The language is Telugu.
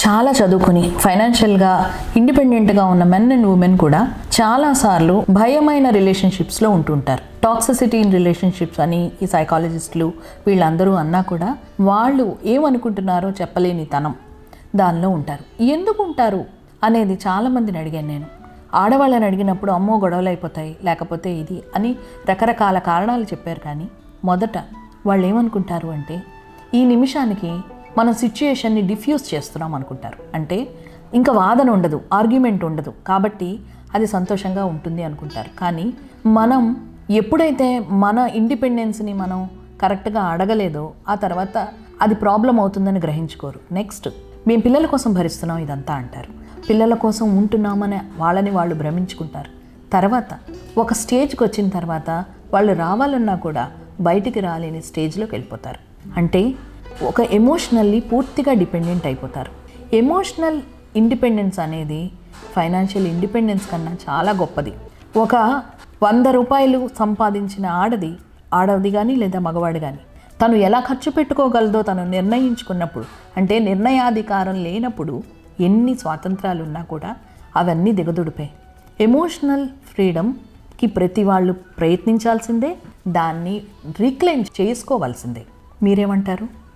చాలా చదువుకుని ఫైనాన్షియల్గా ఇండిపెండెంట్గా ఉన్న మెన్ అండ్ ఉమెన్ కూడా చాలాసార్లు భయమైన రిలేషన్షిప్స్లో ఉంటుంటారు. టాక్సిసిటీ ఇన్ రిలేషన్షిప్స్ అని ఈ సైకాలజిస్టులు వీళ్ళందరూ అన్నా కూడా వాళ్ళు ఏమనుకుంటున్నారో చెప్పలేని తనం దానిలో ఉంటారు. ఎందుకు ఉంటారు అనేది చాలామందిని అడిగాను నేను. ఆడవాళ్ళని అడిగినప్పుడు అమ్మో గొడవలు అయిపోతాయి లేకపోతే ఇది అని రకరకాల కారణాలు చెప్పారు కానీ మొదట వాళ్ళు ఏమనుకుంటారు అంటే ఈ నిమిషానికి మనం సిచ్యుయేషన్ని డిఫ్యూజ్ చేస్తున్నాం అనుకుంటారు. అంటే ఇంకా వాదన ఉండదు ఆర్గ్యుమెంట్ ఉండదు. కాబట్టి అది సంతోషంగా ఉంటుంది అనుకుంటారు. కానీ మనం ఎప్పుడైతే మన ఇండిపెండెన్స్ని మనం కరెక్ట్గా అడగలేదో ఆ తర్వాత అది ప్రాబ్లం అవుతుందని గ్రహించుకోరు. నెక్స్ట్ మేము పిల్లల కోసం భరిస్తున్నాం ఇదంతా అంటారు. పిల్లల కోసం ఉంటున్నామని వాళ్ళని వాళ్ళు భ్రమించుకుంటారు. తర్వాత ఒక స్టేజ్కి వచ్చిన తర్వాత వాళ్ళు రావాలన్నా కూడా బయటికి రాలేని స్టేజ్లోకి వెళ్ళిపోతారు. అంటే ఒక ఎమోషనల్లీ పూర్తిగా డిపెండెంట్ అయిపోతారు. ఎమోషనల్ ఇండిపెండెన్స్ అనేది ఫైనాన్షియల్ ఇండిపెండెన్స్ కన్నా చాలా గొప్పది. ఒక వంద రూపాయలు సంపాదించిన ఆడది ఆడది కానీ లేదా మగవాడు కానీ తను ఎలా ఖర్చు పెట్టుకోగలదో తను నిర్ణయించుకున్నప్పుడు అంటే నిర్ణయాధికారం లేనప్పుడు ఎన్ని స్వాతంత్రాలు ఉన్నా కూడా అవన్నీ దిగదుడిపే. ఎమోషనల్ ఫ్రీడమ్కి ప్రతి వాళ్ళు ప్రయత్నించాల్సిందే దాన్ని రీక్లెయిమ్ చేసుకోవాల్సిందే. మీరేమంటారు?